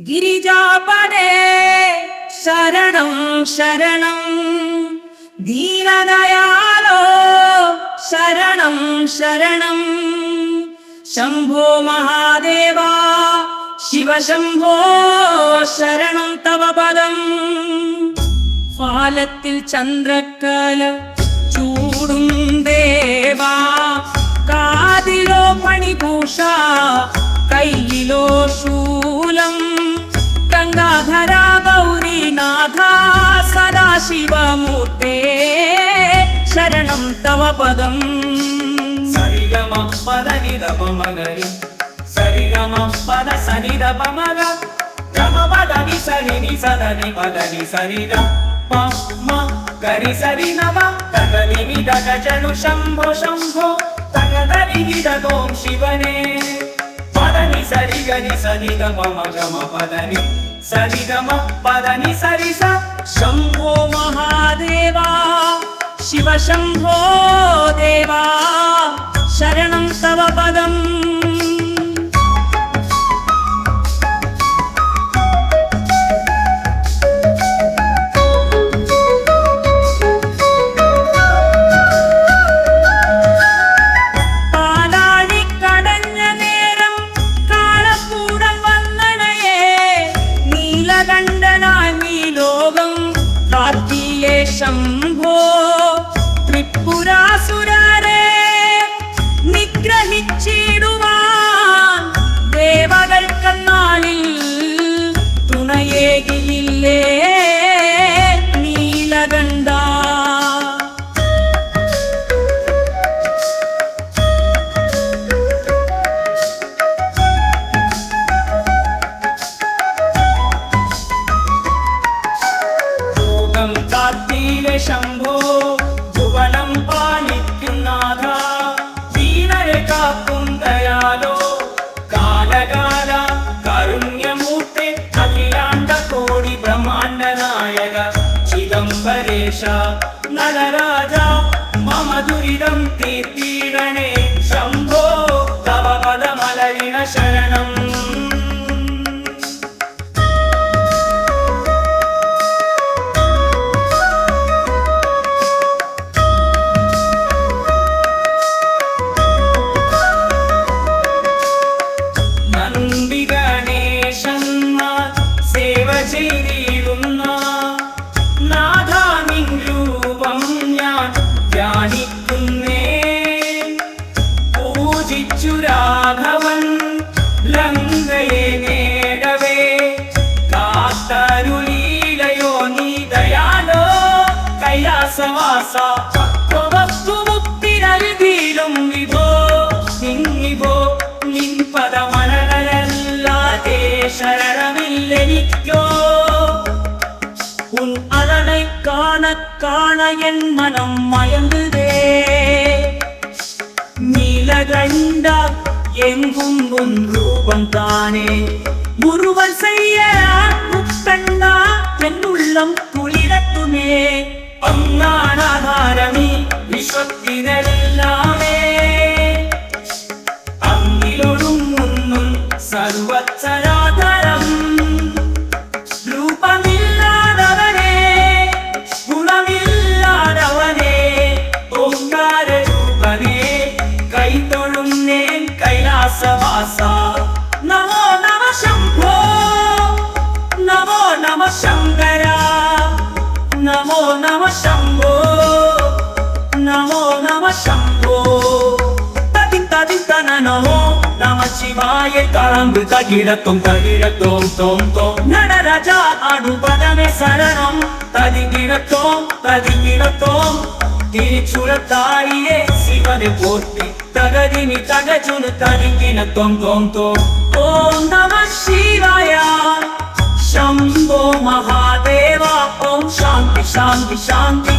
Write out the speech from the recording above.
ഗിരിജാപടേ ശരണം ശരണം. ദീനദയാലോ ശരണം ശരണം. ശംഭോ മഹാദേവ ശിവശംഭോ ശരണം തവ പദം. ഫാലത്തിൽ ചന്ദ്രക്കല ചൂടും ദേവാ. കാതിലോ പണിഭൂഷ കയ്യിലോ ശൂ శివమూర్తే శరణం తవ పదం. సరిగమ పద నిరప మగరి సరిగమ పద సరిరప మగ రమ పద సరి ని సద ని పద మ గరి సరి నమ తగ ని జను శంభో శంభో తగ దరి శివనే. పద సరి మగమ సరి शम्भो महादेवा शिव शम्भो देवा शरणं तव पदम् ചിദംബരേശ നരരാജ മമ ദുരിതം തീർത്തിടണേ രാഘവൻ ലങ്കയെ നേടവേ കാത്തരുളീലയോ നീ ദയാലോ കൈലാസവാസ മുക്തിരരുതിയിലും വിഭോ നിന്നിവോ നിൻ പദമലരല്ലാതെ ശരണമില്ലെനിക്കോ உன் அரணை காண காண என் மனம் மயங்குதே நீலகண்ட எங்கும் உன் ரூபம் தானே. ஒருவர் செய்ய கண்டா பெண்ணுள்ளம் குளிரட்டுமே. அங்கானாதாரமி விஸ்வத்தினரெல்லாமே. அங்கிலொடும் முன்னும் சர்வச்சரா வாசவாசா நமோ நம சம்போ நமோ நம சங்கரா நமோ நம சம்போ நமோ நம சம்போ ததி ததி தன நமோ நம சிவாய கலம்பு தகிழத்தும் தகிழத்தோம் தோம் தோம் நடராஜா அனுபதமே சரணம் ததிங்கிடத்தோம் ததிங்கிடத்தோம் திருச்சுழத்தாரியே சிவனை போற்றி தகதினி தகச்சுனு தடுங்கின தொம் தொம் தோம் ஓம் நம சிவாயா शम्भो महादेवा ॐ शान्ति शान्ति शान्ति